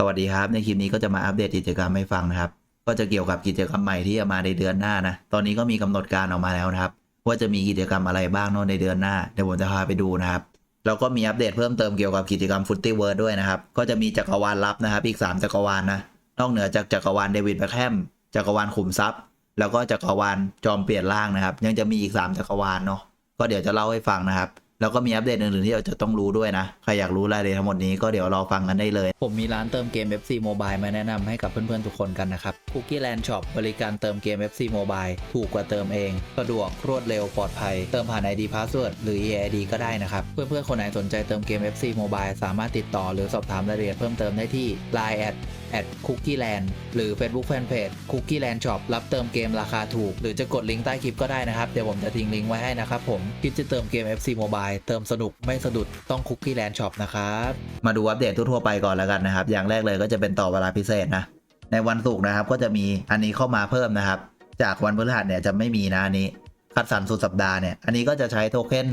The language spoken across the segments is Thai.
สวัสดีครับ ในคลิปนี้ก็จะมาอัปเดตกิจกรรมให้ฟังนะครับ ก็จะเกี่ยวกับกิจกรรมใหม่ที่จะมาในเดือนหน้านะ ตอนนี้ก็มีกำหนดการออกมาแล้วนะครับ ว่าจะมีกิจกรรมอะไรบ้างเนอะในเดือนหน้า เดี๋ยวผมจะพาไปดูนะครับ แล้วก็มีอัปเดตเพิ่มเติมเกี่ยวกับกิจกรรมฟุตตี้เวิร์ดด้วยนะครับ ก็จะมีจักรวาลลับนะครับ อีก 3 จักรวาลนะ นอกเหนือจากจักรวาลเดวิดแบคแฮม จักรวาลขุมทรัพย์ แล้วก็จักรวาลจอมเปลี่ยนร่างนะครับ ยังจะมีอีก 3 จักรวาลเนาะ ก็เดี๋ยวจะเล่าให้ฟังนะครับ แล้วก็มีอัปเดตอื่นๆที่เราจะต้องรู้ด้วยนะ ใครอยากรู้รายละเอียดทั้งหมดนี้ก็เดี๋ยวรอฟังกันได้เลย ผมมีร้านเติมเกม FC Mobile มาแนะนำให้กับเพื่อนๆ ทุกคนกันนะครับ Cookie Land Shop บริการเติมเกม FC Mobile ถูกกว่าเติมเอง สะดวกรวดเร็วปลอดภัย เติมผ่าน ID Password หรือ EID ก็ได้นะครับ เพื่อนๆ คนไหนสนใจเติมเกม FC Mobile สามารถติดต่อหรือสอบถามรายละเอียดเพิ่มเติมได้ที่ Line แอดคุกกี้แลนด์หรือ Facebook Fanpage Cookie Land Shop รับเติมเกมราคาถูก หรือจะกดลิงก์ใต้คลิปก็ได้นะครับ เดี๋ยวผมจะทิ้งลิงก์ไว้ให้นะครับผมคิดจะเติมเกม FC Mobile เติมสนุกไม่สะดุดต้อง Cookie Land Shop นะครับ มาดูอัปเดตทั่วๆไปก่อนแล้วกันนะครับ อย่างแรกเลยก็จะเป็นต่อเวลาพิเศษนะ ในวันศุกร์นะครับก็จะมีอันนี้เข้ามาเพิ่มนะครับ จากวันพฤหัสเนี่ยจะไม่มีนะอันนี้คัดสรรสุดสัปดาห์เนี่ยอันนี้ก็จะใช้โทเค็น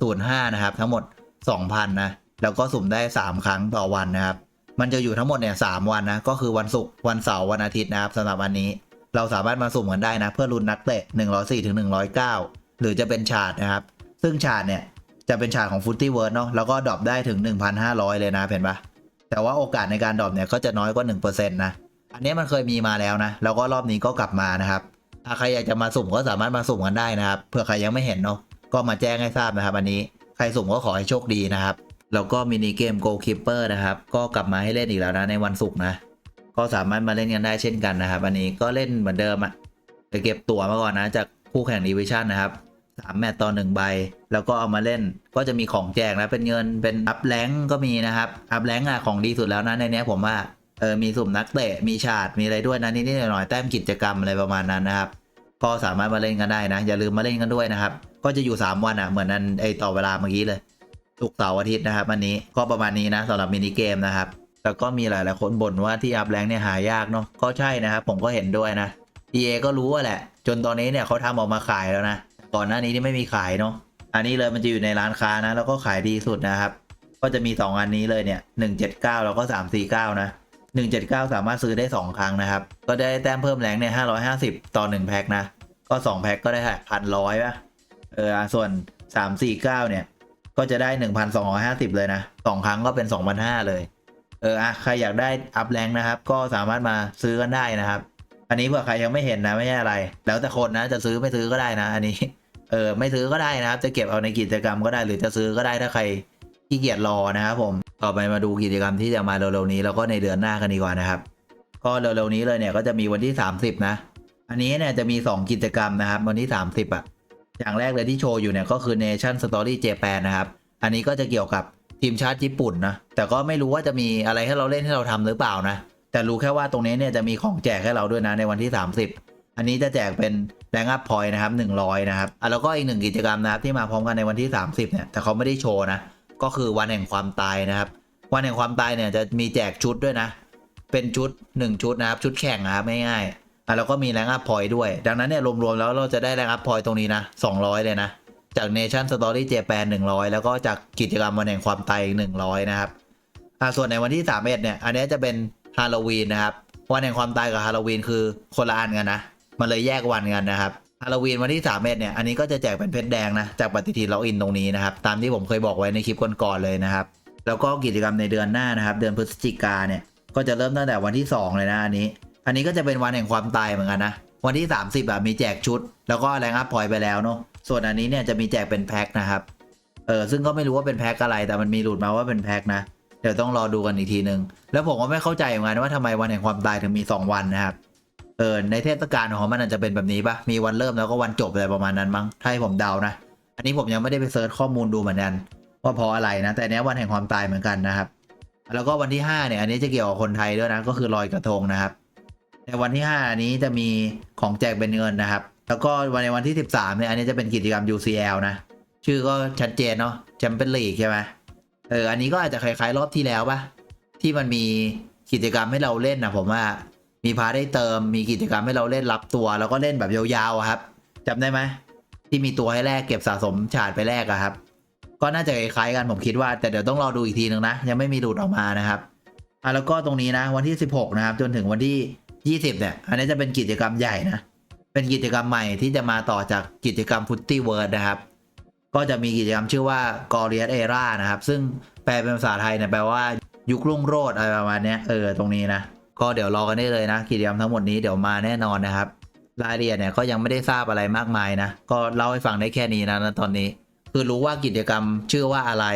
05นะครับทั้งหมด 2,000นะแล้วก็สุ่มได้ 3 ครั้งต่อวันนะครับ มันจะอยู่ทั้งหมดเนี่ยสวันนะ ก็คือวันศุกร์วันเสาร์วันอาทิตย์นะครับสำหรับอันนี้ เราสามารถมาสุ่มกันได้นะ เพื่อลุ้นนักเตะ104ถึง109 หรือจะเป็นชาร์ตนะครับ ซึ่งชาร์ตเนี่ยจะเป็นชาร์ตของฟุตตี้เวิร์ดเนาะแล้วก็ดรอปได้ถึง 1,500 เลยนะเห็นปะแต่ว่าโอกาสในการดรอปเนี่ยก็จะน้อยกว่า 1%นะอันนี้มันเคยมีมาแล้วนะ แล้วก็รอบนี้ก็กลับมานะครับถ้าใครอยากจะมาสุ่มก็สามารถมาสุ่มกันได้นะครับเผื่อใครยังไม่เห็นเนาะก็มาแจ้งให้ทราบนะครับ อันนี้ใครสุ่มก็ขอให้โชคดีนะครับ แล้วก็มินิเกม Goalkeeper นะครับ ก็กลับมาให้เล่นอีกแล้วนะในวันศุกร์นะ ก็สามารถมาเล่นกันได้เช่นกันนะครับ อันนี้ก็เล่นเหมือนเดิมอะจะเก็บตั๋วมาก่อนนะ จากคู่แข่งดิวิชั่นนะครับสามแมตต์ต่อหนึ่งใบ แล้วก็เอามาเล่นก็จะมีของแจกนะเป็นเงินเป็นอัพแรงก็มีนะครับอัพแรงอะของดีสุดแล้วนะในนี้ผมว่าเออมีสุ่มนักเตะมีชาติมีอะไรด้วยนะนิดๆหน่อยๆแต้มกิจกรรมอะไรประมาณนั้นนะครับก็สามารถมาเล่นกันได้นะ อย่าลืมมาเล่นกันด้วยนะครับ ก็จะอยู่ 3 วันอะเหมือนนั้นไอต่อเวลาเมื่อกี้เลย ศุกเสาร์อาทิตย์นะครับอันนี้ก็ประมาณนี้นะสำหรับมินิเกมนะครับแล้วก็มีหลายๆคนบ่นว่าที่อัพแรงเนี่ยหายากเนาะก็ใช่นะครับผมก็เห็นด้วยนะ EA ก็รู้อะแหละ จนตอนนี้เนี่ยเขาทำออกมาขายแล้วนะ ก่อนหน้านี้ที่ไม่มีขายเนาะอันนี้เลยมันจะอยู่ในร้านค้านะ แล้วก็ขายดีสุดนะครับ ก็จะมี 2 อันนี้เลยเนี่ย179 แล้วก็ 349 นะ 179 สามารถซื้อได้ 2 ครั้งนะครับ ก็ได้แต้มเพิ่มแรงเนี่ย550 ต่อ 1 แพ็คนะ ก็ 2 แพ็คก็ได้พันร้อยป่ะเอออะส่วน 349 เนี่ย ก็จะได้ 1,250 เลยนะ2ครั้งก็เป็น 2,500 เลย เอออะใครอยากได้อัพแรงนะครับ ก็สามารถมาซื้อกันได้นะครับ อันนี้เผื่อใครยังไม่เห็นนะไม่ใช่อะไร แล้วแต่คนนะจะซื้อไม่ซื้อก็ได้นะ อันนี้ เออไม่ซื้อก็ได้นะครับ จะเก็บเอาในกิจกรรมก็ได้หรือจะซื้อก็ได้ถ้าใครขี้เกียจรอนะครับผมต่อไปมาดูกิจกรรมที่จะมาเร็วๆนี้แล้วก็ในเดือนหน้ากันดีกว่านะครับ ก็เร็วๆนี้เลยเนี่ยก็จะมีวันที่ 30 นะ อันนี้เนี่ยจะมี 2 กิจกรรมนะครับ วันที่ 30อะ อย่างแรกเลยที่โชว์อยู่เนี่ยก็คือ Nation Story Japan นะครับ อันนี้ก็จะเกี่ยวกับทีมชาติญี่ปุ่นนะ แต่ก็ไม่รู้ว่าจะมีอะไรให้เราเล่นให้เราทำหรือเปล่านะ แต่รู้แค่ว่าตรงนี้เนี่ยจะมีของแจกให้เราด้วยนะในวันที่ 30 อันนี้จะแจกเป็นแรงอัพพอยต์นะครับ100 นะครับอะแล้วก็อีกหนึ่งกิจกรรมนะครับที่มาพร้อมกันในวันที่ 30 เนี่ย แต่เขาไม่ได้โชว์นะ ก็คือวันแห่งความตายนะครับ วันแห่งความตายเนี่ยจะมีแจกชุดด้วยนะ เป็นชุด 1 ชุดนะครับ ชุดแข่งนะครับง่ายๆ อะแล้วก็มีแรงอัพพอยด้วย ดังนั้นเนี่ยรวมๆแล้วเราจะได้แรงอัพพอยตรงนี้นะ 200 เลยนะ จาก Nation Story Japan 100 แล้วก็จากกิจกรรมวันแห่งความตายอีก100 นะครับอ่าส่วนในวันที่3เอ็ดเนี่ย อันนี้จะเป็นฮาโลวีนนะครับ วันแห่งความตายกับฮาโลวีนคือคนละอันกันนะ มันเลยแยกวันกันนะครับ ฮาโลวีนวันที่3เอ็ดเนี่ย อันนี้ก็จะแจกเป็นเพชรแดงนะ จากปฏิทินล็อกอินตรงนี้นะครับ ตามที่ผมเคยบอกไว้ในคลิปก่อนๆเลยนะครับ แล้วก็กิจกรรมในเดือนหน้านะครับ เดือนพฤศจิกาเนี่ย ก็จะเริ่มตั้งแต่วันที่ 2 เลยนะอันนี้ อันนี้ก็จะเป็นวันแห่งความตายเหมือนกันนะ วันที่ 30แบบมีแจกชุด แล้วก็แรงอัพพอยไปแล้วเนาะ ส่วนอันนี้เนี่ยจะมีแจกเป็นแพ็คนะครับ เออซึ่งก็ไม่รู้ว่าเป็นแพ็คอะไร แต่มันมีหลุดมาว่าเป็นแพ็คนะ เดี๋ยวต้องรอดูกันอีกทีนึง แล้วผมก็ไม่เข้าใจเหมือนกันว่าทำไมวันแห่งความตายถึงมี 2 วันนะครับ เออในเทศกาลของมันอาจจะเป็นแบบนี้ปะมีวันเริ่มแล้วก็วันจบอะไรประมาณนั้นมั้ง ถ้าให้ผมเดานะ อันนี้ผมยังไม่ได้ไปเซิร์ชข้อมูลดูเหมือนกันว่าเพราะอะไรนะ แต่เนี้ยวันแห่งความตายเหมือนกันนะครับ แล้วก็วันที่5เนี่ยอันนี้จะเกี่ยวกับคนไทยด้วยนะ ก็คือลอยกระทงนะครับ ในวันที่5อันนี้จะมีของแจกเป็นเงินนะครับ แล้วก็วันในวันที่ 13เนี่ยอันนี้จะเป็นกิจกรรม UCL นะ ชื่อก็ชัดเจนเนาะแชมเปี้ยนลีกใช่ไหมเอออันนี้ก็อาจจะคล้าย ๆ รอบที่แล้วปะที่มันมีกิจกรรมให้เราเล่นนะผมว่ามีพาได้เติมมีกิจกรรมให้เราเล่นรับตัว แล้วก็เล่นแบบยาวๆครับจำได้ไหมที่มีตัวให้แลกเก็บสะสมฉาดไปแลกอะครับ ก็น่าจะคล้ายๆกันผมคิดว่า แต่เดี๋ยวต้องรอดูอีกทีนึงนะ ยังไม่มีหลุดออกมานะครับอะแล้วก็ตรงนี้นะวันที่ 16 นะครับ จนถึงวันที่ 20 เนี่ย อันนี้จะเป็นกิจกรรมใหญ่นะ เป็นกิจกรรมใหม่ที่จะมาต่อจากกิจกรรมพุตตี้เวิร์ดนะครับ ก็จะมีกิจกรรมชื่อว่า g o r i a s Era นะครับ ซึ่งแปลเป็นภาษาไทยเนี่ยแปลว่ายุครุ่งโรจน์อะไรประมาณนี้เออตรงนี้นะ ก็เดี๋ยวรอกันได้เลยนะ กิจกรรมทั้งหมดนี้เดี๋ยวมาแน่นอนนะครับ รายละเอียดเนี่ยก็ยังไม่ได้ทราบอะไรมากมายนะ ก็เล่าให้ฟังได้แค่นี้นะตอนนี้ คือรู้ว่ากิจกรรมชื่อว่าอะไร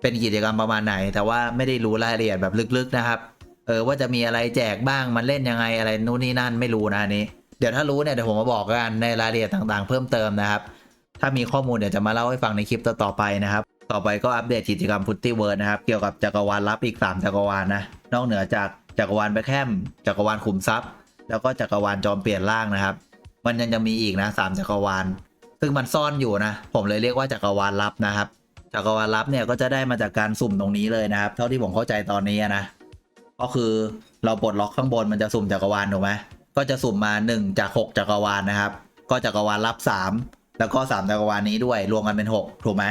เป็นกิจกรรมประมาณไหน แต่ว่าไม่ได้รู้รายละเอียดแบบลึกๆนะครับ เออว่าจะมีอะไรแจกบ้างมันเล่นยังไงอะไรนู่นนี่นั่นไม่รู้นะอันนี้ เดี๋ยวถ้ารู้เนี่ยเดี๋ยวผมมาบอกกันในรายละเอียดต่างๆ เพิ่มเติมนะครับ ถ้ามีข้อมูลเดี๋ยวจะมาเล่าให้ฟังในคลิปต่อๆไปนะครับ ต่อไปก็อัปเดตกิจกรรมพุตตี้เวิร์ดนะครับเกี่ยวกับจักรวาลลับอีก 3 จักรวาลนะนอกเหนือจากจักรวาลแบคแฮมจักรวาลขุมทรัพย์ แล้วก็จักรวาลจอมเปลี่ยนร่างนะครับ มันยังจะมีอีกนะสามจักรวาล ซึ่งมันซ่อนอยู่นะ ผมเลยเรียกว่าจักรวาลลับนะครับ จักรวาลลับเนี่ยก็จะได้มาจากการสุ่มตรงนี้เลยนะครับ เท่าที่ผมเข้าใจตอนนี้นะ ก็คือเราปลดล็อกข้างบนมันจะสุ่มจักรวาลถูกไหมก็จะสุ่มมา 1 จาก 6 จักรวาลนะครับ ก็จักรวาลลับ 3 แล้วก็ 3 จักรวาลนี้ด้วยรวมกันเป็น 6 ถูกไหม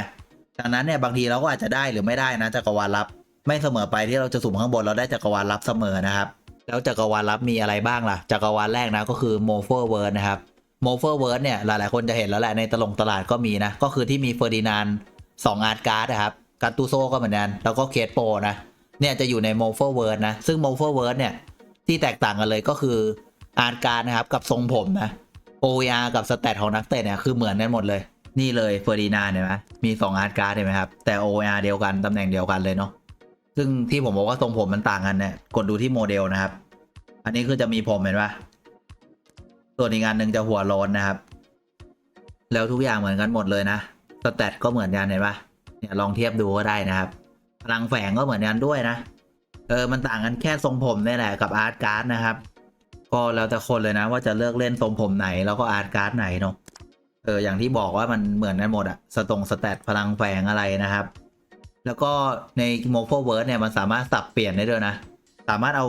ดังนั้นเนี่ยบางทีเราก็อาจจะได้หรือไม่ได้นะจักรวาลลับไม่เสมอไปที่เราจะสุ่มข้างบนเราได้จักรวาลลับเสมอนะครับ แล้วจักรวาลลับมีอะไรบ้างล่ะจักรวาลแรกนะก็คือโมเฟอร์เวิร์ดนะครับโมเฟอร์เวิร์ดเนี่ยหลายๆคนจะเห็นแล้วแหละในตลงตลาดก็มีนะก็คือที่มีเฟอร์ดินานสองอาร์ตการ์ดนะครับการ์ตูโซก็เหมือนกันแล้วก็เคสโปนะ เนี่ยจะอยู่ในโมเฟอร์เวิร์ดนะ ซึ่งโมเฟอร์เวิร์ดเนี่ย ที่แตกต่างกันเลยก็คืออาร์ตการ์นะครับกับทรงผมนะ OER กับสเตตของนักเตะเนี่ยคือเหมือนกันหมดเลย นี่เลยเฟอร์ดินานเห็นไหมมี 2 อาร์ตการ์เห็นไหมครับ แต่ OER เดียวกันตำแหน่งเดียวกันเลยเนาะซึ่งที่ผมบอกว่าทรงผมมันต่างกันเนี่ยกดดูที่โมเดลนะครับ อันนี้คือจะมีผมเห็นปะส่วนอีกงานหนึ่งจะหัวโลนนะครับ แล้วทุกอย่างเหมือนกันหมดเลยนะสเตตก็เหมือนกันเห็นปะเนี่ยลองเทียบดูก็ได้นะครับ พลังแฝงก็เหมือนกันด้วยนะ เออ มันต่างกันแค่ทรงผมนี่แหละกับอาร์ตการ์ดนะครับ ก็แล้วแต่คนเลยนะว่าจะเลือกเล่นทรงผมไหนแล้วก็อาร์ตการ์ดไหนเนาะ เออ อย่างที่บอกว่ามันเหมือนกันหมดอะสตงสแตทพลังแฝงอะไรนะครับ แล้วก็ในโมโฟเวิร์ดเนี่ยมันสามารถสับเปลี่ยนได้ด้วยนะ สามารถเอา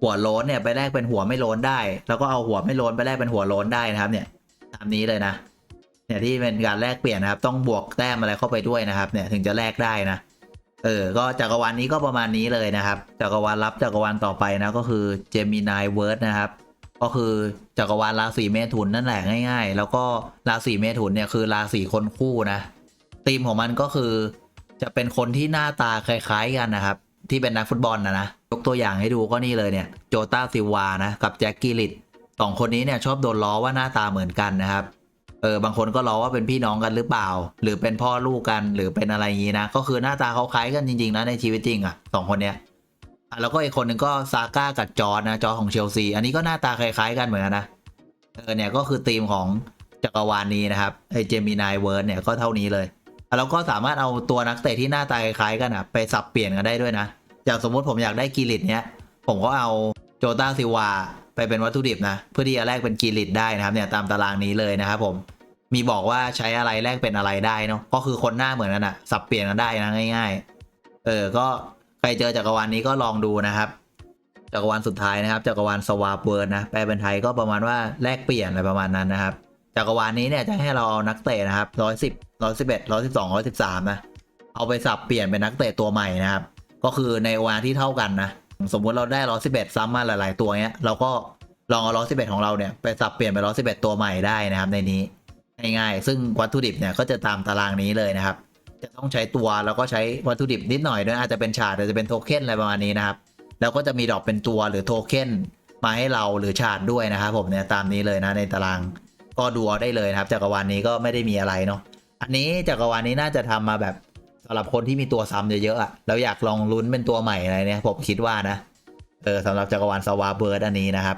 หัวโล้นเนี่ยไปแลกเป็นหัวไม่โล้นได้ แล้วก็เอาหัวไม่โล้นไปแลกเป็นหัวโล้นได้นะครับ เนี่ย ตามนี้เลยนะ เนี่ยที่เป็นการแลกเปลี่ยนนะครับ ต้องบวกแต้มอะไรเข้าไปด้วยนะครับ เนี่ยถึงจะแลกได้นะ เออ ก็จักรวาลนี้ก็ประมาณนี้เลยนะครับ จักรวาลลับจักรวาลต่อไปนะก็คือ Gemini Word นะครับ ก็คือจักรวาลราศีเมถุนนั่นแหละง่าย ๆ แล้วก็ราศีเมถุนเนี่ยคือราศีคนคู่นะธีมของมันก็คือ จะเป็นคนที่หน้าตาคล้ายๆกันนะครับ ที่เป็นนักฟุตบอลนะนะยกตัวอย่างให้ดูก็นี่เลยเนี่ยโจตาซิวานะกับแจ็คกิลิตสองคนนี้เนี่ยชอบโดนล้อว่าหน้าตาเหมือนกันนะครับ เออบางคนก็ล้อว่าเป็นพี่น้องกันหรือเปล่า หรือเป็นพ่อลูกกันหรือเป็นอะไรอย่างนี้นะ ก็คือหน้าตาเขาคล้ายกันจริงๆนะในชีวิตจริงอะสองคนเนี้ยแล้วก็อีกคนหนึ่งก็ซาก้ากับจอร์นะจอร์ของเชลซี อันนี้ก็หน้าตาคล้ายๆกันเหมือนกันนะเออเนี่ยก็คือธีมของจักรวาลนี้นะครับไอเจมินายเวิร์ดเนี่ยก็เท่านี้เลยแล้วก็สามารถเอาตัวนักเตะที่หน้าตาคล้ายๆกันอะไปสับเปลี่ยนกันได้ด้วยนะอย่างสมมติผมอยากได้กีริตเนี้ยผมก็เอาโจตาซิวาไปเป็นวัตถุดิบนะเพื่อที่จะแลกเป็นกีริตได้นะครับเนี่ยตามตารางนี้เลยนะครับผม มีบอกว่าใช้อะไรแลกเป็นอะไรได้เนาะก็คือคนหน้าเหมือนกันอะสับเปลี่ยนกันได้นะง่าย ๆ เออก็ใครเจอจักรวาลนี้ก็ลองดูนะครับ จักรวาลสุดท้ายนะครับ จักรวาลสวาปเวิร์ดนะแปลเป็นไทยก็ประมาณว่าแลกเปลี่ยนอะไรประมาณนั้นนะครับ จักรวาลนี้เนี่ยจะให้เราเอานักเตะนะครับร้อยสิบร้อยสิบเอ็ดร้อยสิบสองร้อยสิบสามนะเอาไปสับเปลี่ยนเป็นนักเตะตัวใหม่นะครับ ก็คือในวาที่เท่ากันนะสมมุติเราได้ร้อยสิบเอ็ดซ้ำมาหลาย ๆ ตัวเนี้ยเราก็ลองเอาร้อยสิบเอ็ดของเราเนี่ยไปสับเปลี่ยนเป็นร้อยสิบเอ็ดตัวใหม่ได้นะครับในนี้ ง่ายๆ ซึ่งวัตถุดิบเนี่ยก็จะตามตารางนี้เลยนะครับ จะต้องใช้ตัวแล้วก็ใช้วัตถุดิบนิดหน่อยด้วยอาจจะเป็นฉาดอาจจะเป็นโทเค็นอะไรประมาณนี้นะครับ แล้วก็จะมีดอกเป็นตัวหรือโทเค็นมาให้เราหรือฉาดด้วยนะครับผมเนี่ยตามนี้เลยนะในตารางก็ดูได้เลยนะครับจักรวาลนี้ก็ไม่ได้มีอะไรเนาะอันนี้จักรวาลนี้น่าจะทำมาแบบสำหรับคนที่มีตัวซ้ำเยอะๆอะแล้วอยากลองลุ้นเป็นตัวใหม่อะไรเนี่ยผมคิดว่านะเออสำหรับจักรวาลสวาเบิร์ดอันนี้นะครับ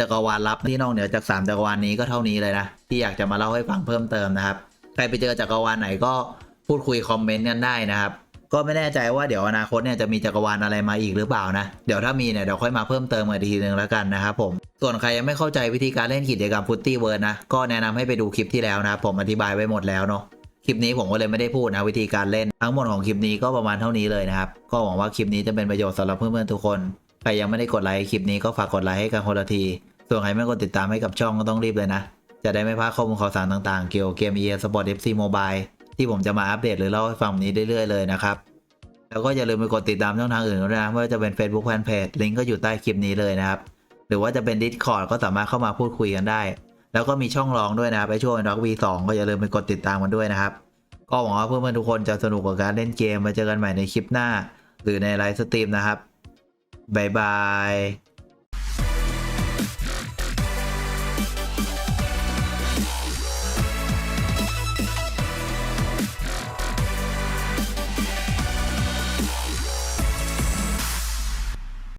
จักรวาลลับที่นอกเหนือจาก 3 จักรวาลนี้ก็เท่านี้เลยนะ ที่อยากจะมาเล่าให้ฟังเพิ่มเติมนะครับ ใครไปเจอจักรวาลไหนก็พูดคุยคอมเมนต์กันได้นะครับ ก็ไม่แน่ใจว่าเดี๋ยวอนาคตเนี่ยจะมีจักรวาลอะไรมาอีกหรือเปล่านะ เดี๋ยวถ้ามีเนี่ยเดี๋ยวค่อยมาเพิ่มเติมกันอีกทีนึงแล้วกันนะครับผม ส่วนใครยังไม่เข้าใจวิธีการเล่นกิจกรรมพุตตี้เวิร์ดนะ ก็แนะนำให้ไปดูคลิปที่แล้วนะครับผมอธิบายไว้หมดแล้วเนาะคลิปนี้ผมก็เลยไม่ได้พูดนะวิธีการเล่นทั้งหมดของคลิปนี้ก็ประมาณเท่านี้เลยนะครับ ก็หวังว่าคลิปนี้จะเป็นประโยชน์สำหรับเพื่อนๆทุกคน ครยังไม่ได้กดไลค์คลิปนี้ก็ฝากกดไลค์ให้กันคนละที ส่วนใครไม่กดติดตามให้กับช่องก็ต้องรีบเลยนะ จะได้ไม่พลาดข้อมูลข่าวสารต่างๆ เกี่ยวกับเกม EA Sport FC Mobile ที่ผมจะมาอัปเดตหรือเล่าให้ฟังนี้เรื่อยๆเลยนะครับ แล้วก็อย่าลืมไปกดติดตามช่องทางอื่นด้วยนะไม่ว่าจะเป็น Facebook Fanpage ลิงก์ก็อยู่ใต้คลิปนี้เลยนะครับ หรือว่าจะเป็น Discord ก็สามารถเข้ามาพูดคุยกันได้ แล้วก็มีช่องรองด้วยนะครับไปช่วงด็อก V2 ก็อย่าลืมไปกดติดตามกันด้วยนะครับ ก็หวังว่าเพื่อนๆทุกคนจะสนุกกับการเล่นเกมมาเจอกันใหม่ในคลิปหน้า หรือในไลฟ์สตรีมนะครับ บายบาย